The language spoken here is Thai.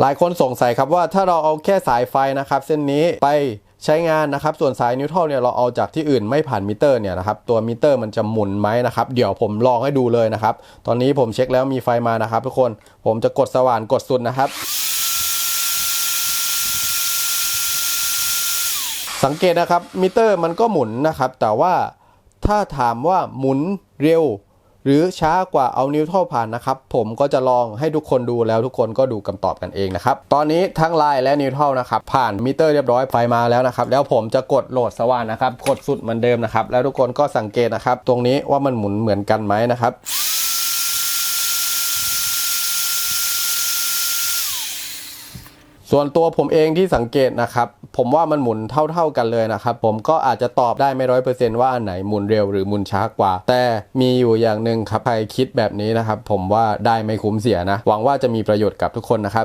หลายคนสงสัยครับว่าถ้าเราเอาแค่สายไฟนะครับเส้นนี้ไปใช้งานนะครับ ส่วนสายนิวทรัลเนี่ยเราเอาจากที่อื่นไม่ผ่านมิเตอร์เนี่ยนะครับตัวมิเตอร์มันจะหมุนไหมนะครับ เดี๋ยวผมลองให้ดูเลยนะครับ ตอนนี้ผมเช็คแล้วมีไฟมานะครับทุกคนผมจะกดสว่านกดสุดนะครับ สังเกตนะครับมิเตอร์มันก็หมุนนะครับ แต่ว่าถ้าถามว่าหมุนเร็ว หรือช้ากว่าเอานิวทรัลผ่านนะครับ ผมก็จะลองให้ทุกคนดูแล้วทุกคนก็ดูคำตอบกันเองนะครับ ตอนนี้ทั้งไลน์และนิวทรัลนะครับ ผ่านมิเตอร์เรียบร้อยไฟมาแล้วนะครับ แล้วผมจะกดโหลดสว่านนะครับ กดสุดเหมือนเดิมนะครับ แล้วทุกคนก็สังเกตนะครับ ตรงนี้ว่ามันหมุนเหมือนกันไหมนะครับ ส่วนตัวผมเองที่สังเกตนะครับ ผมว่ามันหมุนเท่า ๆกันเลยนะครับ ผมก็อาจจะตอบได้ไม่ร้อยเปอร์เซนต์ว่าอันไหนหมุนเร็วหรือหมุนช้ากว่า แต่มีอยู่อย่างหนึ่งครับใครคิดแบบนี้นะครับ ผมว่าได้ไม่คุ้มเสียนะ หวังว่าจะมีประโยชน์กับทุกคนนะครับ